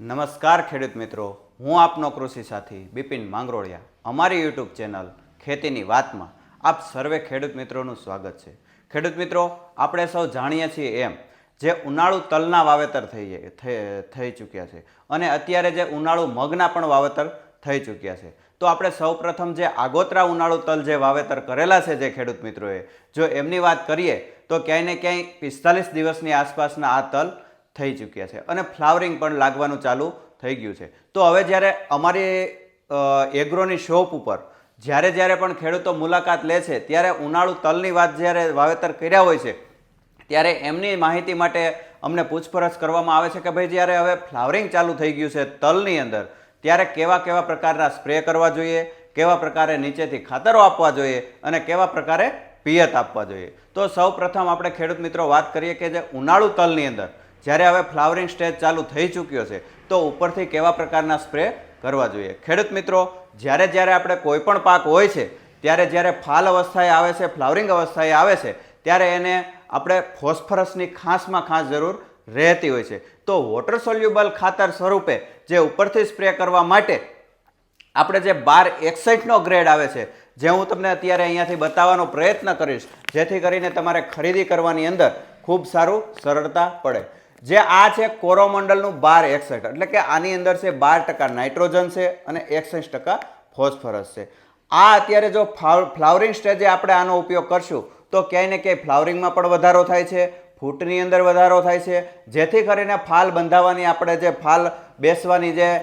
નમસ્કાર ખેડૂત મિત્રો. હું આપનો કૃષિ સાથી બિપિન માંગરોળિયા. અમારી યુટ્યુબ ચેનલ ખેતીની વાતમાં આપ સર્વે ખેડૂત મિત્રોનું સ્વાગત છે. ખેડૂત મિત્રો, આપણે સૌ જાણીએ છીએ એમ જે ઉનાળુ તલના વાવેતર થઈ થઈ- ચૂક્યા છે અને અત્યારે જે ઉનાળુ મગના પણ વાવેતર થઈ ચૂક્યા છે. તો આપણે સૌપ્રથમ જે આગોતરા ઉનાળુ તલ જે વાવેતર કરેલા છે જે ખેડૂત મિત્રોએ, જો એમની વાત કરીએ, તો ક્યાંય ને ક્યાંય પિસ્તાલીસ દિવસની આસપાસના આ તલ થઈ ચૂક્યા છે. અને ફ્લાવરિંગ પણ લાગવાનું ચાલુ થઈ ગયું છે. તો હવે જ્યારે અમારી એગ્રોની શોપ ઉપર જ્યારે જ્યારે પણ ખેડૂતો મુલાકાત લે છે, ત્યારે ઉનાળુ તલની વાત જ્યારે વાવેતર કર્યા હોય છે, ત્યારે એમની માહિતી માટે અમને પૂછપરછ કરવામાં આવે છે કે ભાઈ જ્યારે હવે ફ્લાવરિંગ ચાલુ થઈ ગયું છે તલની અંદર, ત્યારે કેવા કેવા પ્રકારના સ્પ્રે કરવા જોઈએ, કેવા પ્રકારે નીચેથી ખાતરો આપવા જોઈએ અને કેવા પ્રકારે પિયત આપવા જોઈએ. તો સૌ પ્રથમ આપણે ખેડૂત મિત્રો વાત કરીએ કે જે ઉનાળુ તલની અંદર જ્યારે હવે ફ્લાવરિંગ સ્ટેજ ચાલુ થઈ ચૂક્યો છે, તો ઉપરથી કેવા પ્રકારના સ્પ્રે કરવા જોઈએ? ખેડૂત મિત્રો, જ્યારે જ્યારે આપણે કોઈ પણ પાક હોય છે, ત્યારે જ્યારે ફાલ અવસ્થાએ આવે છે, ફ્લાવરિંગ અવસ્થાએ આવે છે, ત્યારે એને આપણે ફોસ્ફરસની ખાસમાં ખાસ જરૂર રહેતી હોય છે. તો વોટર સોલ્યુબલ ખાતર સ્વરૂપે જે ઉપરથી સ્પ્રે કરવા માટે આપણે જે બાર એકસઠનો ગ્રેડ આવે છે, જે હું તમને અત્યારે અહીંયાથી બતાવવાનો પ્રયત્ન કરીશ, જેથી કરીને તમારે ખરીદી કરવાની અંદર ખૂબ સારું સરળતા પડે. જે આ છે કોરોમંડલનું બાર એકસઠ, એટલે કે આની અંદર છે બાર ટકા નાઇટ્રોજન છે અને એકસઠ ટકા ફોસ્ફરસ છે. આ અત્યારે જો ફ્લાવ- ફ્લાવરિંગ સ્ટેજે આપણે આનો ઉપયોગ કરશું, તો ક્યાંય ને ક્યાંય ફ્લાવરિંગમાં પણ વધારો થાય છે, ફૂટની અંદર વધારો થાય છે, જેથી કરીને ફાલ બંધાવવાની આપણે જે ફાલ બેસવાની જે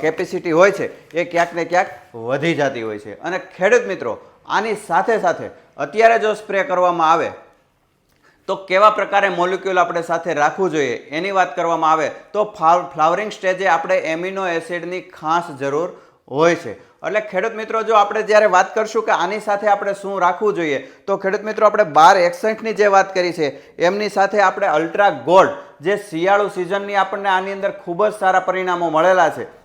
કેપેસિટી હોય છે, એ ક્યાંક ને ક્યાંક વધી જતી હોય છે. અને ખેડૂત મિત્રો, આની સાથે સાથે અત્યારે જો સ્પ્રે કરવામાં આવે તો કેવા પ્રકારે મોલિક્યુલ આપણે સાથે રાખવું જોઈએ એની વાત કરવામાં આવે તો ફ્લાવ- ફ્લાવરિંગ સ્ટેજે આપણે એમિનો એસિડની ખાસ જરૂર હોય છે. એટલે ખેડૂત મિત્રો, જો આપણે જ્યારે વાત કરશું કે આની સાથે આપણે શું રાખવું જોઈએ, તો ખેડૂત મિત્રો, આપણે બાર એકસઠની જે વાત કરી છે, એમની સાથે આપણે અલ્ટ્રા ગોલ્ડ જે શિયાળુ સિઝનની આપણને આની અંદર ખૂબ જ સારા પરિણામો મળેલા છે.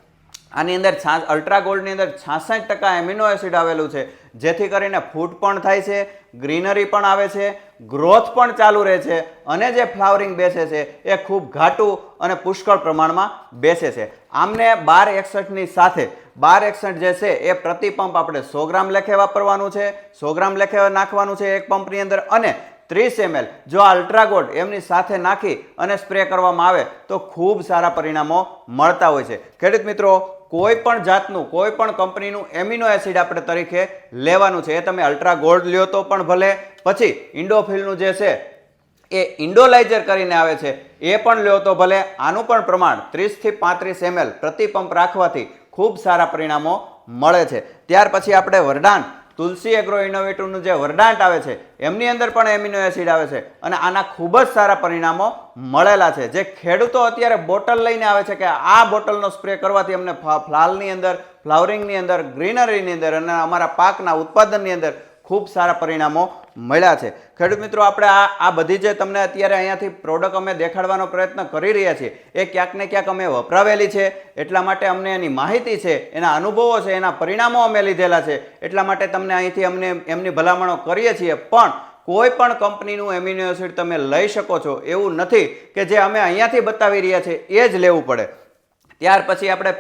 આની અંદર છા અલ્ટ્રા અંદર છાસઠ ટકા એમિનો એસિડ આવેલું છે. જેથી કરીને ફૂટ પણ થાય છે ગ્રીનરી પણ આવે છે ગ્રોથ પણ ચાલુ રહે છે અને જે ફ્લાવરિંગ બેસે છે એ ખૂબ ઘાટું અને પુષ્કળ પ્રમાણમાં બેસે છે. આમને બાર એકસઠની સાથે, બાર એકસઠ જે છે એ પ્રતિ પંપ આપણે સો ગ્રામ લેખે વાપરવાનું છે, સો ગ્રામ લેખે નાખવાનું છે એક પંપની અંદર અને ત્રીસ એમએલ જો આ અલ્ટ્રાગોલ્ડ એમની સાથે નાખી અને સ્પ્રે કરવામાં આવે, તો ખૂબ સારા પરિણામો મળતા હોય છે. ખેડૂત મિત્રો કોઈ પણ જાતનું કોઈ પણ કંપનીનું એમિનો એસિડ આપણે તરીકે લેવાનું છે. એ તમે અલ્ટ્રા ગોલ્ડ લ્યો તો પણ ભલે. પછી ઇન્ડોફિલનું જે છે, એ ઇન્ડોલાઇઝર કરીને આવે છે, એ પણ લ્યો તો ભલે. આનું પણ પ્રમાણ ત્રીસથી પાંત્રીસ એમએલ પ્રતિ પંપ રાખવાથી ખૂબ સારા પરિણામો મળે છે. ત્યાર પછી આપણે વરદાન તુલસી એગ્રો ઇનોવેટિવનું જે વરદાંટ આવે છે, એમની અંદર પણ એમિનો એસિડ આવે છે અને આના ખૂબ જ સારા પરિણામો મળેલા છે. જે ખેડૂતો અત્યારે બોટલ લઈને આવે છે કે આ બોટલનો સ્પ્રે કરવાથી અમને ફ્લાલની અંદર, ફ્લાવરિંગની અંદર, ગ્રીનરીની અંદર અને અમારા પાકના ઉત્પાદનની અંદર ખૂબ સારા પરિણામો મળ્યા છે. ખેડૂત મિત્રો, આપણે આ આ બધી જે તમને અત્યારે અહીંયાથી પ્રોડક્ટ અમે દેખાડવાનો પ્રયત્ન કરી રહ્યા છીએ, એ ક્યાંક ને ક્યાંક અમે વપરાવેલી છે. એટલા માટે અમને એની માહિતી છે, એના અનુભવો છે, એના પરિણામો અમે લીધેલા છે. એટલા માટે તમને અહીંથી અમને એમની ભલામણો કરીએ છીએ. પણ કોઈ પણ કંપનીનું એમિનો એસિડ તમે લઈ શકો છો. એવું નથી કે જે અમે અહીંયાથી બતાવી રહ્યા છીએ એ જ લેવું પડે. ત્યાર પછી આપણે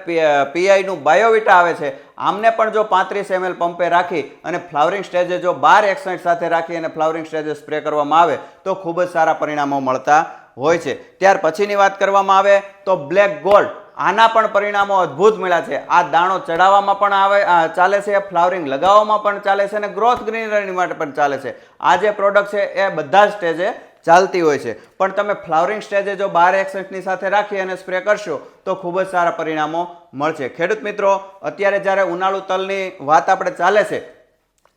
પીઆઈનું બાયોવિટા આવે છે. આમને પણ જો પાંત્રીસ એમએલ પંપે રાખી અને ફ્લાવરિંગ સ્ટેજે જો બાર એકસઠ સાથે રાખી અને ફ્લાવરિંગ સ્ટેજે સ્પ્રે કરવામાં આવે, તો ખૂબ જ સારા પરિણામો મળતા હોય છે. ત્યાર પછીની વાત કરવામાં આવે તો બ્લેક ગોલ્ડ આના પણ પરિણામો અદ્ભુત મળ્યા છે. આ દાણો ચડાવવામાં પણ આવે ચાલે છે ફ્લાવરિંગ લગાવવામાં પણ ચાલે છે અને ગ્રોથ ગ્રીનરી માટે પણ ચાલે છે. આ જે પ્રોડક્ટ છે એ બધા જ સ્ટેજે ચાલતી હોય છે. પણ તમે ફ્લાવરિંગ સ્ટેજે જો બાર એકસઠની સાથે રાખી અને સ્પ્રે કરશો, તો ખૂબ જ સારા પરિણામો મળશે. ખેડૂત મિત્રો, અત્યારે જ્યારે ઉનાળુ તલની વાત આપણે ચાલે છે,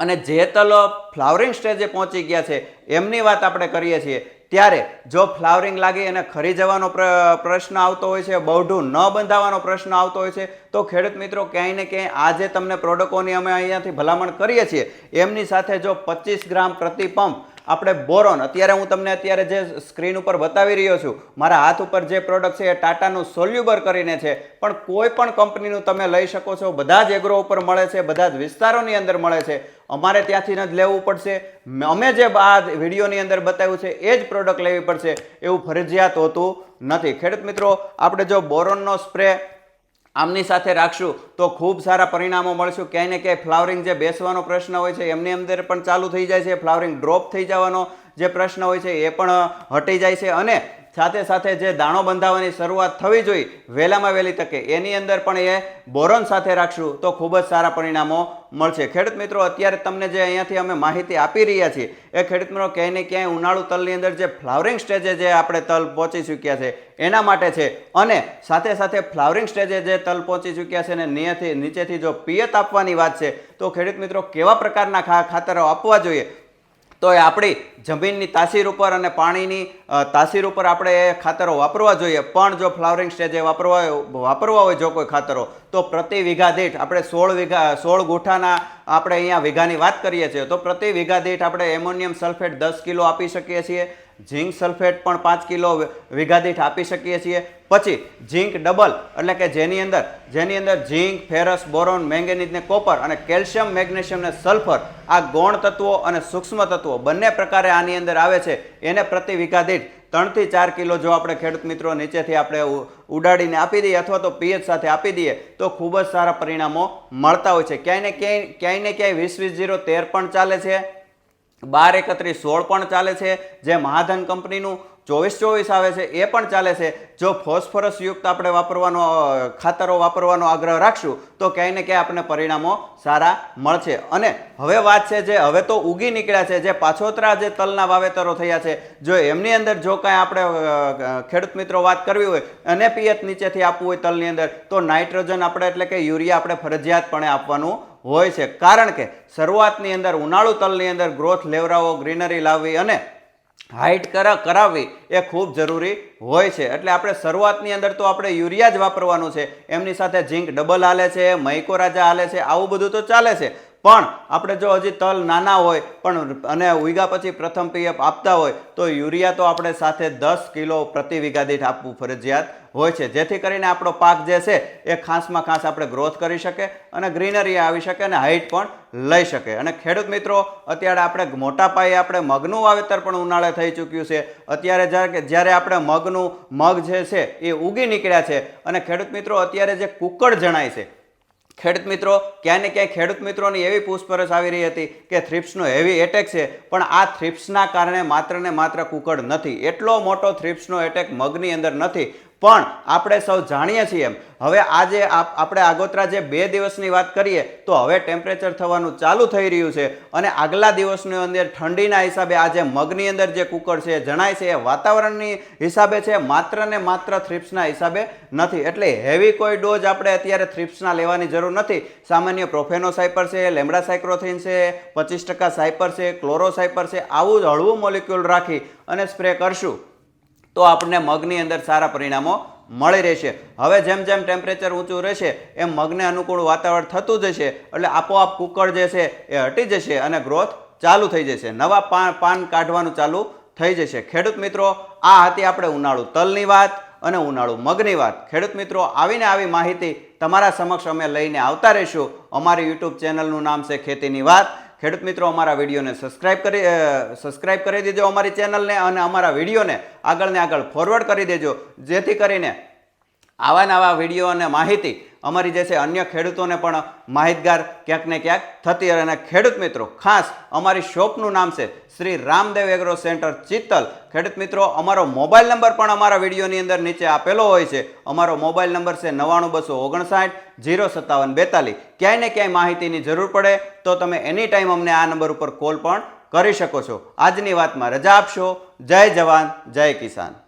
અને જે તલો ફ્લાવરિંગ સ્ટેજે પહોંચી ગયા છે, એમની વાત આપણે કરીએ છીએ, ત્યારે જો ફ્લાવરિંગ લાગી અને ખરી જવાનો પ્ર- પ્રશ્ન આવતો હોય છે, બૌઢું ન બંધાવવાનો પ્રશ્ન આવતો હોય છે, તો ખેડૂત મિત્રો, ક્યાંય ને ક્યાંય આજે તમને પ્રોડક્ટોની અમે અહીંયાથી ભલામણ કરીએ છીએ. એમની સાથે જો પચીસ ગ્રામ પ્રતિ પંપ આપણે બોરોન, અત્યારે હું તમને અત્યારે જે સ્ક્રીન ઉપર બતાવી રહ્યો છું, મારા હાથ ઉપર જે પ્રોડક્ટ છે એ ટાટાનું સોલ્યુબર કરીને છે. પણ કોઈ પણ કંપનીનું તમે લઈ શકો છો, બધા જ એગ્રો ઉપર મળે છે, બધા જ વિસ્તારોની અંદર મળે છે. અમારે ત્યાંથી જ લેવું પડશે. અમે જે આ વિડીયોની અંદર બતાવ્યું છે, એ જ પ્રોડક્ટ લેવી પડશે. એવું ફરજિયાત હોતું નથી. ખેડૂત મિત્રો, આપણે જો બોરોનનો સ્પ્રે આમની સાથે રાખશું. તો ખૂબ સારા પરિણામો મળશું. ક્યાંય ને ક્યાંય ફ્લાવરિંગ જે બેસવાનો પ્રશ્ન હોય છે, એમની અંદર પણ ચાલુ થઈ જાય છે. ફ્લાવરિંગ ડ્રોપ થઈ જવાનો જે પ્રશ્ન હોય છે, એ પણ હટી જાય છે. અને સાથે સાથે જે દાણો બંધાવવાની શરૂઆત થવી જોઈએ વહેલામાં વહેલી તકે. એની અંદર પણ એ બોરોન સાથે રાખશું તો ખૂબ જ સારા પરિણામો મળશે. ખેડૂત મિત્રો, અત્યારે તમને જે અહીંયાથી અમે માહિતી આપી રહ્યા છીએ, એ ખેડૂત મિત્રો ક્યાંય ને ક્યાંય ઉનાળુ તલની અંદર જે ફ્લાવરિંગ સ્ટેજે જે આપણે તલ પહોંચી ચૂક્યા છે, એના માટે છે. અને સાથે સાથે ફ્લાવરિંગ સ્ટેજે જે તલ પહોંચી ચૂક્યા છે અને નીચેથી નીચેથી જો પિયત આપવાની વાત છે, તો ખેડૂત મિત્રો કેવા પ્રકારના ખાતરો આપવા જોઈએ? તો એ આપણી જમીનની તાસીર ઉપર અને પાણીની તાસીર ઉપર આપણે એ ખાતરો વાપરવા જોઈએ. પણ જો ફ્લાવરિંગ સ્ટેજે વાપરવા વાપરવા હોય જો કોઈ ખાતરો, તો પ્રતિ વીઘા દીઠ આપણે સોળ વીઘા, સોળ ગુઠાના આપણે અહીંયા વીઘાની વાત કરીએ છીએ, તો પ્રતિ વીઘા દીઠ આપણે એમોનિયમ સલ્ફેટ દસ કિલો આપી શકીએ છીએ. ઝીંક સલ્ફેટ પણ પાંચ કિલો વીઘા દીઠ આપી શકીએ છીએ. પછી ઝીંક ડબલ, એટલે કે જેની અંદર જેની અંદર ઝીંક, ફેરસ, બોરોન, મેંગેનીઝ ને કોપર અને કેલ્શિયમ, મેગ્નેશિયમ ને સલ્ફર આ ગૌણ તત્વો અને સૂક્ષ્મ તત્વો બંને પ્રકારે આની અંદર આવે છે. એને પ્રતિ વીઘા દીઠ ત્રણથી ચાર કિલો જો આપણે ખેડૂત મિત્રો નીચેથી આપણે ઉડાડીને આપી દઈએ અથવા તો પીએચ સાથે આપી દઈએ, તો ખૂબ જ સારા પરિણામો મળતા હોય છે. ક્યાંય ને ક્યાંય ક્યાંય ને ક્યાંય વીસ વીસ જીરો તેર પણ ચાલે છે. બાર એકત્રીસ સોળ પણ ચાલે છે. જે મહાધન કંપનીનું ચોવીસ ચોવીસ આવે છે, એ પણ ચાલે છે. જો ફોસ્ફરસ યુક્ત આપણે વાપરવાનો ખાતરો વાપરવાનો આગ્રહ રાખશું, તો ક્યાંય ને ક્યાંય આપણને પરિણામો સારા મળશે. અને હવે વાત છે જે, હવે તો ઉગી નીકળ્યા છે, જે પાછોતરા જે તલના વાવેતરો થયા છે, જો એમની અંદર જો કાંઈ આપણે ખેડૂત મિત્રો વાત કરવી હોય, અને પિયત નીચેથી આપવું હોય તલની અંદર, તો નાઇટ્રોજન આપણે એટલે કે યુરિયા આપણે ફરજિયાતપણે આપવાનું હોય છે. કારણ કે શરૂઆતની અંદર, ઉનાળુ તલની અંદર ગ્રોથ લેવરાવો ગ્રીનરી લાવવી અને હાઇટ કરા, કરાવવી એ ખૂબ જરૂરી હોય છે. એટલે આપણે શરૂઆતની અંદર તો આપણે યુરિયા જ વાપરવાનું છે. એમની સાથે ઝીંક ડબલ હાલે છે મૈકોરાજા હાલે છે, આવું બધું તો ચાલે છે. પણ આપણે જો હજી તલ નાના હોય, પણ અને ઉગા પછી પ્રથમ પીએફ આપતા હોય, તો યુરિયા તો આપણે સાથે દસ કિલો પ્રતિ વીઘા દીઠ આપવું ફરજિયાત હોય છે. જેથી કરીને આપણો પાક જે છે, એ ખાસમાં ખાસ આપણે ગ્રોથ કરી શકે અને ગ્રીનરી આવી શકે અને હાઇટ પણ લઈ શકે. અને ખેડૂત મિત્રો, અત્યારે આપણે મોટા પાયે આપણે મગનું વાવેતર પણ ઉનાળે થઈ ચૂક્યું છે. અત્યારે જ્યારે જ્યારે આપણે મગનું મગ જે છે, એ ઉગી નીકળ્યા છે અને ખેડૂત મિત્રો, અત્યારે જે કુકડ જણાય છે ખેડૂત મિત્રો, ક્યાંય ને ક્યાંય ખેડૂત મિત્રોની એવી પૂછપરછ આવી રહી હતી કે થ્રિપ્સનો હેવી એટેક છે, પણ આ થ્રિપ્સના કારણે માત્ર ને માત્ર કુકડ નથી. એટલો મોટો થ્રિપ્સનો એટેક મગની અંદર નથી. પણ આપણે સૌ જાણીએ છીએ એમ. હવે આજે આપ- આપણે આગોતરા જે બે દિવસની વાત કરીએ, તો હવે ટેમ્પરેચર થવાનું ચાલુ થઈ રહ્યું છે અને આગલા દિવસની અંદર ઠંડીના હિસાબે આજે મગની અંદર જે કુકર છે જણાય છે, એ વાતાવરણની હિસાબે છે, માત્ર ને માત્ર થ્રિપ્સના હિસાબે નથી. એટલે હેવી કોઈ ડોઝ આપણે અત્યારે થ્રિપ્સના લેવાની જરૂર નથી. સામાન્ય પ્રોફેનો સાયપર છે લેમડા સાયક્રોથિન છે, પચીસ ટકા સાયપર છે ક્લોરો સાયપર છે, આવું જ હળવું મોલિક્યુલ રાખી અને સ્પ્રે કરશું. તો આપણને મગની અંદર સારા પરિણામો મળી રહેશે. હવે જેમ જેમ ટેમ્પરેચર ઊંચું રહેશે, એમ મગને અનુકૂળ વાતાવરણ થતું જશે, એટલે આપોઆપ કુકડ જે છે એ હટી જશે અને ગ્રોથ ચાલુ થઈ જશે. નવા પાન પાન કાઢવાનું ચાલુ થઈ જશે. ખેડૂત મિત્રો, આ હતી આપણે ઉનાળુ તલની વાત અને ઉનાળુ મગની વાત. ખેડૂત મિત્રો, આવીને આવી માહિતી તમારા સમક્ષ અમે લઈને આવતા રહીશું. અમારી યુટ્યુબ ચેનલનું નામ છે ખેતીની વાત. ખેડૂત મિત્રો, અમારા વિડીયોને સબસ્ક્રાઇબ કરી સબસ્ક્રાઇબ કરી દેજો અમારી ચેનલને અને અમારા વિડીયોને આગળ ને આગળ ફોરવર્ડ કરી દેજો. જેથી કરીને આવા નવા વીડિયો અને માહિતી અમારી જે છે અન્ય ખેડૂતોને પણ માહિતગાર ક્યાંક ને ક્યાંક થતી અને ખેડૂત મિત્રો, ખાસ અમારી શોપનું નામ છે શ્રી રામદેવ એગ્રો સેન્ટર ચિત્તલ. ખેડૂત મિત્રો, અમારો મોબાઈલ નંબર પણ અમારા વિડીયોની અંદર નીચે આપેલો હોય છે. અમારો મોબાઈલ નંબર છે નવ્વાણું બસો ઓગણસાઠ જીરો સત્તાવન બેતાલીસ. ક્યાંય ને ક્યાંય માહિતીની જરૂર પડે તો તમે એની ટાઈમ અમને આ નંબર ઉપર કોલ પણ કરી શકો છો. આજની વાતમાં રજા આપશો. જય જવાન, જય કિસાન.